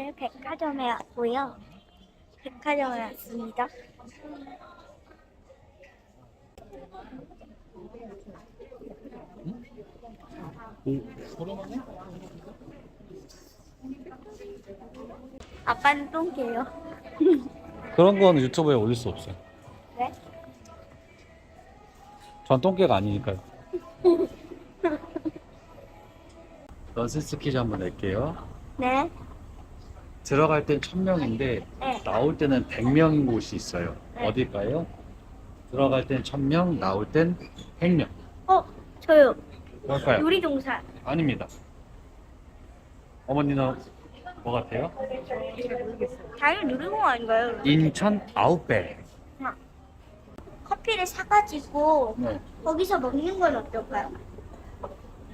이렇게 백화점에 왔고요. 백화점에 왔습니다. 아빠는 똥개요. 그런 건 유튜브에 올릴 수 없어요. 왜? 전 똥개가 아니니까요. 넌센스 퀴즈 한번 낼게요. 네. 들어갈 땐 1000명인데 네. 나올 때는 100명인 곳이 있어요. 네. 어딜까요? 들어갈 땐 1000명, 나올 땐 100명. 어, 저요. 뭘까요? 놀이동산. 아닙니다. 어머니는 뭐 같아요? 당연히 놀이공원 아닌가요? 인천 아웃백. 커피를 사가지고 네. 거기서 먹는 건 어떨까요?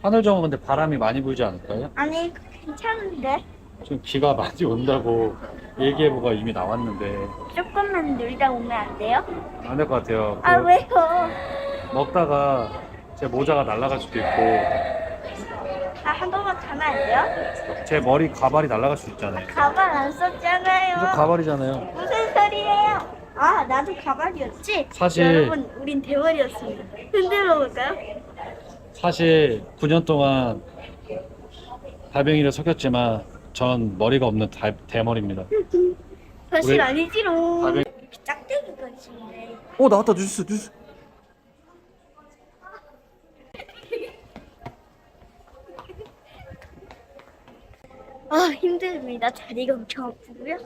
하늘 정은 근데 바람이 많이 불지 않을까요? 아니, 괜찮은데? 지금 비가 많이 온다고 일기예보가 이미 나왔는데 조금만 놀다 오면 안 돼요? 안 될 것 같아요. 아, 그 왜요? 먹다가 제 모자가 날아갈 수도 있고 아, 한 번만 가면 안 돼요? 제 머리 가발이 날아갈 수 있잖아요. 가발 안 썼잖아요. 가발이잖아요. 무슨 소리예요? 아, 나도 가발이었지? 사실- 여러분, 우린 대머리였습니다. 흔들어 볼까요? 사실 9년 동안 달병이를 속였지만 전 머리가 없는 달- 대머리입니다. 사실 우리- 아니지롱. 가발- 짝대기까지 있네. 오 나왔다 뉴스 뉴스. 아, 힘듭니다. 다리가 엄청 아프고요.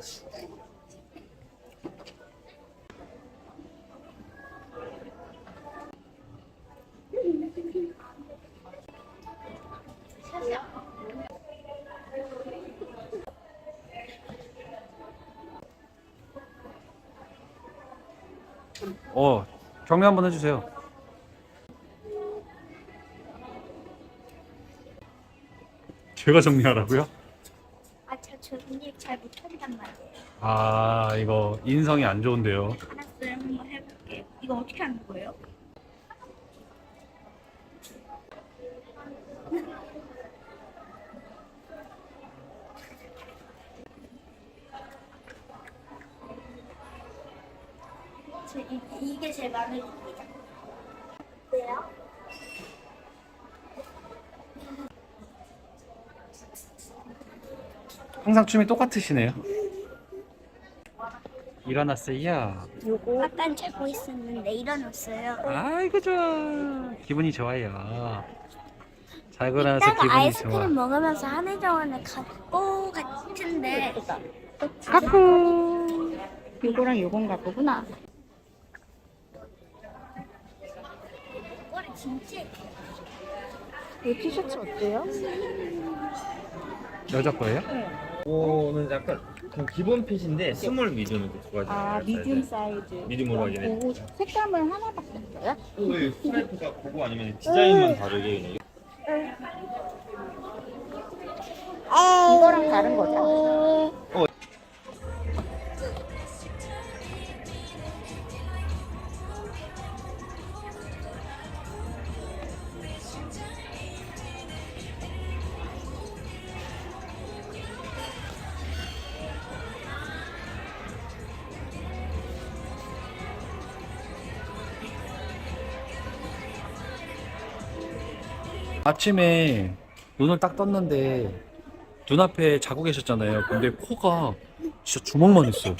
어 경례 한번 해주세요. 제가 정리하라고요? 아, 저 정리 잘 못한단 말이에요. 아 이거 인성이 안 좋은데요. 알았어요. 한번 해볼게요. 이거 어떻게 하는 거예요? 저 이, 이게 제 마음에 듭니다. 어때요? 항상 춤이 똑같으시네요. 일어났어요. 요거 아깐 자고 있었는데 일어났어요. 아이고 좋아. 기분이 좋아요. 자고 나서 이따가 기분이 아이스크림 좋아. 먹으면서 하늘정원을 갈것 같은데 하쿠. 요거랑 요건가 보구나. 이 티셔츠 어때요? 여자 거예요? 이거는 약간 그냥 기본 핏인데 스몰 미디움이 두 가지. 아, 미디움 사이즈. 미디움으로 하긴 해. 오, 색감을 하나밖에 없어요? 그 스트라이프가 그거 아니면 디자인만 다르게 그냥. 이거랑 다른 거죠? 아침에 눈을 딱 떴는데 눈앞에 자고 계셨잖아요. 근데 코가 진짜 주먹만 했어요.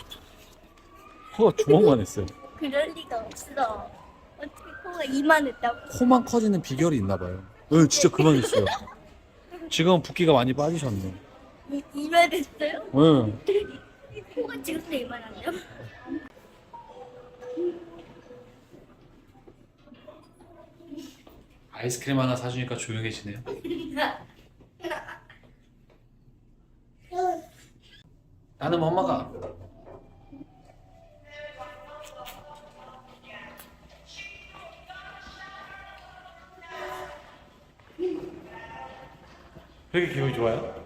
코가 주먹만 했어요. 그럴 리가 없어. 어떻게 코가 이만했다고? 코만 커지는 비결이 있나 봐요. 네, 진짜 그만 했어요. 지금 붓기가 많이 빠지셨네. 이- 이만했어요? 네. 코가 지금도 이만하네요? 아이스크림 하나 사주니까 조용해지네요. 나는 엄마가 왜 이렇게 기분이 좋아요?